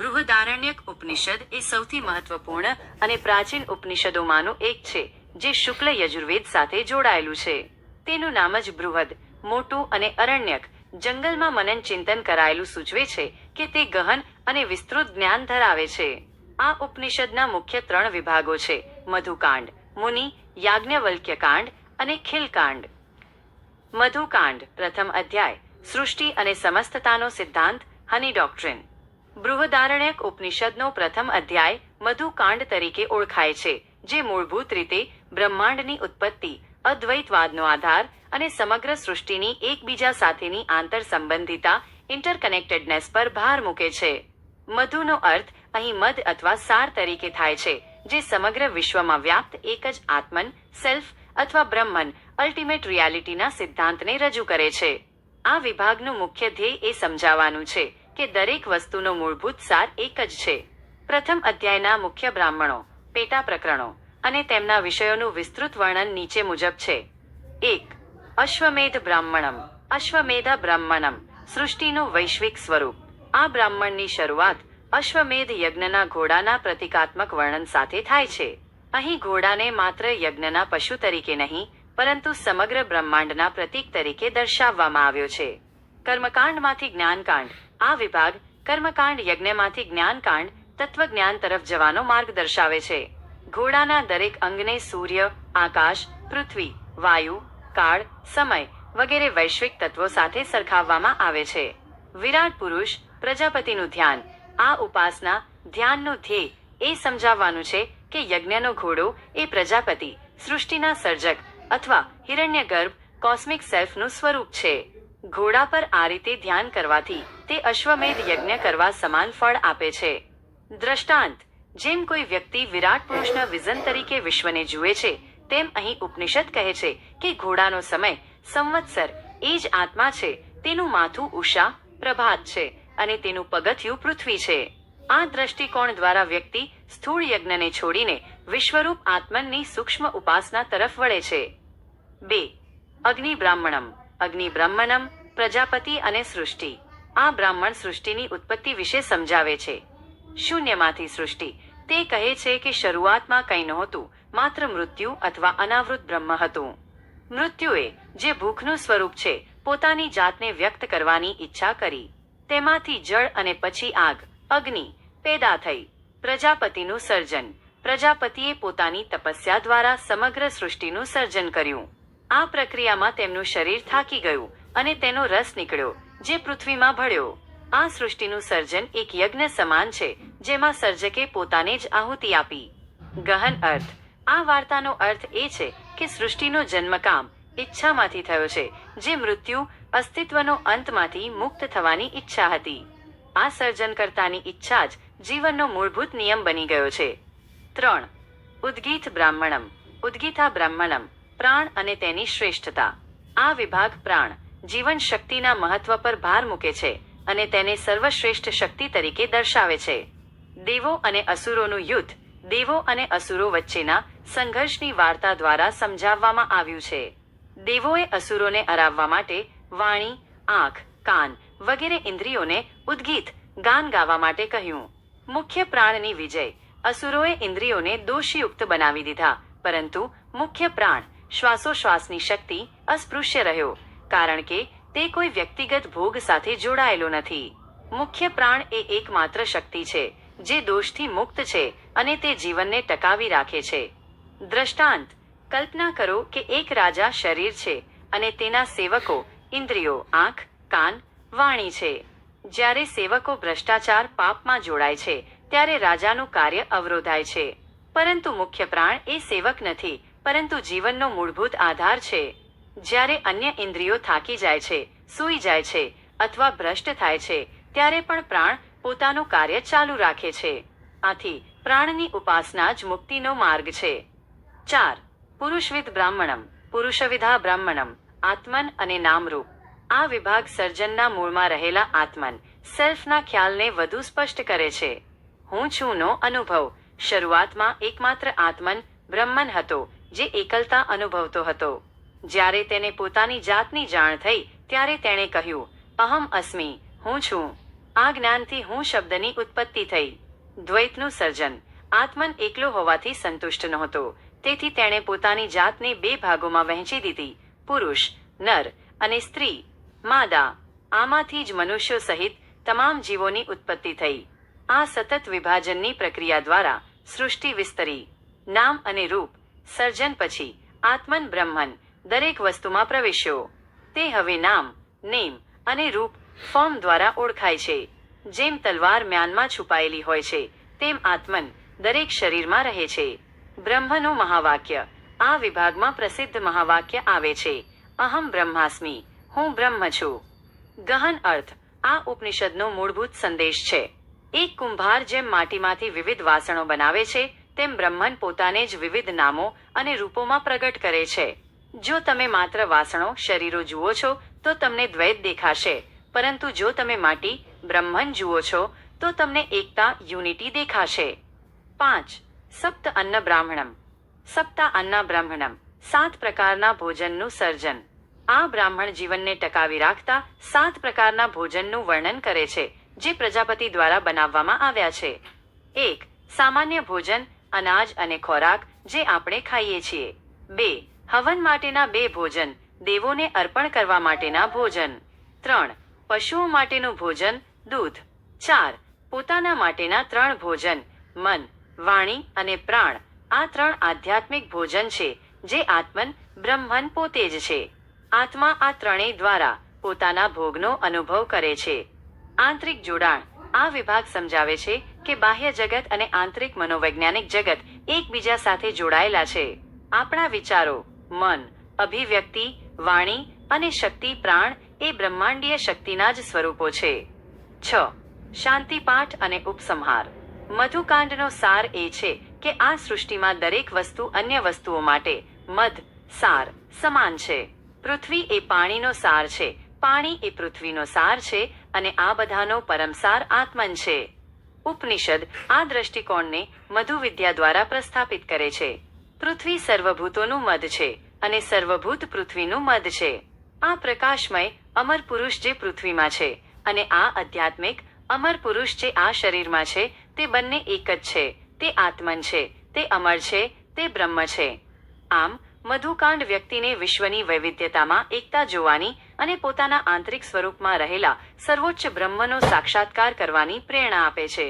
બૃહદારણ્યક ઉપનિષદ એ સૌથી મહત્વપૂર્ણ અને પ્રાચીન ઉપનિષદોમાંનું એક છે, જે શુક્લ યજુર્વેદ સાથે જોડાયેલું છે. તેનું નામ જ બૃહદ, મોટું અને અરણ્યક, જંગલમાં મનન ચિંતન કરાયેલું સૂચવે છે કે તે ગહન અને વિસ્તૃત જ્ઞાન ધરાવે છે. આ ઉપનિષદના મુખ્ય ત્રણ વિભાગો છે, મધુકાંડ, મુનિ, યાજ્ઞવલ્ક્યકાંડ અને ખિલકાંડ. મધુકાંડ, પ્રથમ અધ્યાય, સૃષ્ટિ અને સમસ્તતાનો સિદ્ધાંત હની ડોક્ટ્રિન. બૃહદારણ્યક ઉપનિષદનો પ્રથમ અધ્યાય મધુકાંડ તરીકે ઓળખાય છે, જે મૂળભૂત રીતે બ્રહ્માંડની ઉત્પત્તિ, અદ્વૈતવાદનો આધાર અને સમગ્ર સૃષ્ટિની એકબીજા સાથેની આંતર સંબંધિતા, ઇન્ટરકનેક્ટેડનેસ પર ભાર મૂકે છે. મધુનો અર્થ અહીં મધ અથવા સાર તરીકે થાય છે, જે સમગ્ર વિશ્વમાં વ્યાપ્ત એક જ આત્મન, સેલ્ફ અથવા બ્રહ્મન, અલ્ટિમેટ રિયાલિટીના સિદ્ધાંતને રજૂ કરે છે. આ વિભાગનું મુખ્ય ધ્યેય એ સમજાવવાનું છે. કે દરેક વસ્તુનો મૂળભૂત સાર એક જ છે. પ્રથમ અધ્યાયના મુખ્ય બ્રાહ્મણો, પેટા પ્રકરણો અને તેમના વિષયોનું વિસ્તૃત વર્ણન નીચે મુજબ છે. એક, અશ્વમેધ બ્રાહ્મણમ, અશ્વમેધા બ્રાહ્મણમ, સૃષ્ટિનું વૈશ્વિક સ્વરૂપ. આ બ્રાહ્મણની શરૂઆત અશ્વમેધ યજ્ઞના ઘોડાના પ્રતિકાત્મક વર્ણન સાથે થાય છે. અહીં ઘોડાને માત્ર યજ્ઞના પશુ તરીકે નહીં, પરંતુ સમગ્ર બ્રહ્માંડના પ્રતીક તરીકે દર્શાવવામાં આવ્યો છે. કર્મકાંડમાંથી જ્ઞાનકાંડ. આ વિભાગ કર્મકાંડ યજ્ઞમાંથી જ્ઞાનકાંડ, તત્વજ્ઞાન તરફ જવાનો માર્ગ દર્શાવે છે. ઘોડાના દરેક અંગને સૂર્ય, આકાશ, પૃથ્વી, વાયુ, કાળ, સમય વગેરે વૈશ્વિક તત્વો સાથે સરખાવવામાં આવે છે. વિરાટ પુરુષ, પ્રજાપતિનું ધ્યાન. આ ઉપાસના ધ્યાનનું ધ્યેય એ સમજાવવાનું છે કે યજ્ઞનો ઘોડો એ પ્રજાપતિ, સૃષ્ટિના સર્જક અથવા હિરણ્યગર્ભ, કોસ્મિક સેલ્ફનું સ્વરૂપ છે. ઘોડા પર આ રીતે ધ્યાન કરવાથી તે અશ્વમેધ યજ્ઞ કરવા સમાન ફળ આપે છે. દ્રષ્ટાંત, જેમ કોઈ વ્યક્તિ વિરાટ પુરુષના વિઝન તરીકે વિશ્વને જુએ છે, તેમ અહીં ઉપનિષદ કહે છે કે ઘોડાનો સમય સંવત્સર, એ જ આત્મા છે, તેનું માથું ઉષા, પ્રભાત છે, અને તેનું પગથિયું પૃથ્વી છે. આ દ્રષ્ટિકોણ દ્વારા વ્યક્તિ સ્થૂળ યજ્ઞને છોડીને વિશ્વરૂપ આત્મનની સૂક્ષ્મ ઉપાસના તરફ વળે છે. બે અગ્નિ બ્રાહ્મણમ અગ્નિ બ્રહ્મણમ પ્રજાપતિ અને સૃષ્ટિ. આ બ્રાહ્મણ સૃષ્ટિની ઉત્પત્તિ વિશે સમજાવે છે. શૂન્યમાંથી સૃષ્ટિ. તે કહે છે કે શરૂઆતમાં કંઈ નહોતું, માત્ર મૃત્યુ અથવા અનાવૃત બ્રહ્મ હતું. મૃત્યુએ, જે ભૂખનું સ્વરૂપ છે, પોતાની જાતને વ્યક્ત કરવાની ઈચ્છા કરી. તેમાંથી જળ અને પછી આગ, અગ્નિ, પેદા થઈ. પ્રજાપતિનું સર્જન. પ્રજાપતિએ પોતાની તપસ્યા દ્વારા સમગ્ર સૃષ્ટિનું સર્જન કર્યું. આ પ્રક્રિયામાં તેમનું શરીર થાકી ગયું અને તેનો રસ નીકળ્યો, જે પૃથ્વીમાં ભળ્યો. આ સૃષ્ટિનું સર્જન એક યજ્ઞ સમાન છે, જેમાં સર્જકે પોતાને જ આહુતિ આપી. ગહન અર્થ. આ વાર્તાનો અર્થ એ છે કે સૃષ્ટિનો જન્મકામ ઈચ્છામાંથી થયો છે, જે મૃત્યુ અસ્તિત્વનો અંતમાંથી મુક્ત થવાની ઈચ્છા હતી. આ સર્જનકર્તાની ઈચ્છા જ જીવનનો મૂળભૂત નિયમ બની ગયો છે. ત્રણ. ઉદ્ગીત બ્રાહ્મણમ. ઉદ્ગીતા બ્રાહ્મણમ. પ્રાણ અને તેની શ્રેષ્ઠતા. આ વિભાગ પ્રાણ, જીવન શક્તિના મહત્વ પર ભાર મૂકે છે અને તેને સર્વશ્રેષ્ઠ શક્તિ તરીકે દર્શાવે છે. દેવો અને અસુરોનું યુદ્ધ, દેવો અને અસુરો વચ્ચેના સંઘર્ષની વાર્તા દ્વારા સમજાવવામાં આવ્યું છે. દેવોએ અસુરોને હરાવવા માટે વાણી, આંખ, કાન વગેરે ઇન્દ્રિયોને ઉદ્ગીત, ગાન ગાવા માટે કહ્યું. મુખ્ય પ્રાણની વિજય, અસુરોએ ઇન્દ્રિયોને દોષયુક્ત બનાવી દીધા, પરંતુ મુખ્ય પ્રાણ શ્વાસોશ્વાસની શક્તિ અસ્પૃશ્ય રહ્યો, કારણ કે તે કોઈ વ્યક્તિગત ભોગ સાથે જોડાયેલો નથી. મુખ્ય પ્રાણ એ એકમાત્ર શક્તિ છે, જે દોષથી મુક્ત છે અને તે જીવનને ટકાવી રાખે છે. દ્રષ્ટાંત, કલ્પના કરો કે એક રાજા શરીર છે અને તેના સેવકો ઇન્દ્રિયો, આંખ, કાન, વાણી છે. જ્યારે સેવકો ભ્રષ્ટાચાર પાપમાં જોડાય છે, ત્યારે રાજાનું કાર્ય અવરોધાય છે. પરંતુ મુખ્ય પ્રાણ એ સેવક નથી પરંતુ જીવનનો મૂળભૂત આધાર છે. જ્યારે અન્ય ઇન્દ્રિયો થાકી જાય છે, સૂઈ જાય છે અથવા ભ્રષ્ટ થાય છે, ત્યારે પણ પ્રાણ પોતાનું કાર્ય ચાલુ રાખે છે. આથી પ્રાણની ઉપાસના જ મુક્તિનો માર્ગ છે. ચાર. પુરુષવિદ બ્રાહ્મણમ, પુરુષવિધા બ્રાહ્મણમ, આત્મન અને નામરૂપ. આ વિભાગ સર્જનના મૂળમાં રહેલા આત્મન સેલ્ફના ખ્યાલને વધુ સ્પષ્ટ કરે છે. હું છું નો અનુભવ. શરૂઆતમાં એકમાત્ર આત્મન બ્રહ્મન હતો જે એકલતા અનુભવતો હતો. જ્યારે તેને પોતાની જાતની જાણ થઈ, ત્યારે તેણે કહ્યું, અહમ અસ્મિ, હું છું. આ જ્ઞાનથી હું શબ્દની ઉત્પત્તિ થઈ. દ્વૈતનું સર્જન. આત્મન એકલો હોવાથી સંતુષ્ટ નહોતો. તેથી તેણે પોતાની જાતને બે ભાગોમાં વહેંચી દીધી. પુરુષ, નર અને સ્ત્રી. માદા. આમાંથી જ મનુષ્યો સહિત તમામ જીવોની ઉત્પત્તિ થઈ. આ સતત વિભાજનની પ્રક્રિયા દ્વારા સૃષ્ટિ વિસ્તરી. નામ અને રૂપ સર્જન પછી આત્મન બ્રહ્મન દરેક વસ્તુમાં પ્રવેશ્યો. તે હવે નામ, નેમ અને રૂપ ફોર્મ દ્વારા ઓળખાય છે. જેમ તલવાર મ્યાનમાં છુપાયેલી હોય છે, તેમ આત્મન દરેક શરીરમાં રહે છે. બ્રહ્મનું મહાવાક્ય, આ વિભાગમાં પ્રસિદ્ધ મહાવાક્ય આવે છે. અહમ બ્રહ્માસ્મિ, હું બ્રહ્મ છું. ગહન અર્થ, આ ઉપનિષદનો મૂળભૂત સંદેશ છે. એક કુંભાર જેમ માટીમાંથી વિવિધ વાસણો બનાવે છે તેમ બ્રહ્મન પોતાને જ વિવિધ નામો અને રૂપોમાં પ્રગટ કરે છે. જો તમે માત્ર વાસણો, શરીરો જુઓ છો, તો તમને દ્વૈત દેખાશે. પરંતુ જો તમે માટી, બ્રહ્મન જુઓ છો, તો તમને એકતા, યુનિટી દેખાશે. પાંચ. સપ્ત અન્ન બ્રાહ્મણમ. સપ્તા અન્ના બ્રાહ્મણમ. સાત પ્રકારના ભોજનનું સર્જન. આ બ્રાહ્મણ જીવનને ટકાવી રાખતા સાત પ્રકારના ભોજનનું વર્ણન કરે છે, જે પ્રજાપતિ દ્વારા બનાવવામાં આવ્યા છે. એક. સામાન્ય ભોજન અનાજ અને ખોરાક જે આપણે ખાઈએ છીએ. બે, હવન માટેના બે ભોજન, દેવોને અર્પણ કરવા માટેના ભોજન. ત્રણ, પશુઓ માટેનું ભોજન, દૂધ. ચાર, પોતાના માટેના ત્રણ ભોજન, મન, વાણી અને પ્રાણ. આ ત્રણ આધ્યાત્મિક ભોજન છે, જે આત્મન, બ્રહ્મન પોતે જ છે. આત્મા આ ત્રણેય દ્વારા પોતાના ભોગનો અનુભવ કરે છે. આંતરિક જોડાણ, આ વિભાગ સમજાવે છે કે બાહ્ય જગત અને આંતરિક મનોવૈજ્ઞાનિક જગત એકબીજા સાથે જોડાયેલા છે. આપણા વિચારો, મન, અભિવ્યક્તિ, વાણી અને શક્તિ પ્રાણ એ બ્રહ્માંડીય શક્તિના જ સ્વરૂપો છે. છ. શાંતિપાઠ અને ઉપસંહાર. મધુકાંડનો સાર એ છે કે આ સૃષ્ટિમાં દરેક વસ્તુ અન્ય વસ્તુઓ માટે મધ, સાર, સમાન છે. પૃથ્વી એ પાણીનો સાર છે. પાણી એ પૃથ્વીનો સાર છે અને આ બધાનો પરમસાર આત્મન છે. ઉપનિષદ આ દ્રષ્ટિકોણને મધુવિદ્યા દ્વારા પ્રસ્થાપિત કરે છે. પૃથ્વી સર્વભૂતોનું મધ છે અને સર્વભૂત પૃથ્વીનું મધ છે. આ પ્રકાશમય અમર પુરુષ જે પૃથ્વીમાં છે અને આ આધ્યાત્મિક અમર પુરુષ જે આ શરીરમાં છે તે બંને એક જ છે. તે આત્મન છે, તે અમર છે, તે બ્રહ્મ છે. આમ મધુકાંડ વ્યક્તિને વિશ્વની વૈવિધ્યતામાં એકતા જોવાની અને પોતાના આંતરિક સ્વરૂપમાં રહેલા સર્વોચ્ચ બ્રહ્મનો સાક્ષાત્કાર કરવાની પ્રેરણા આપે છે.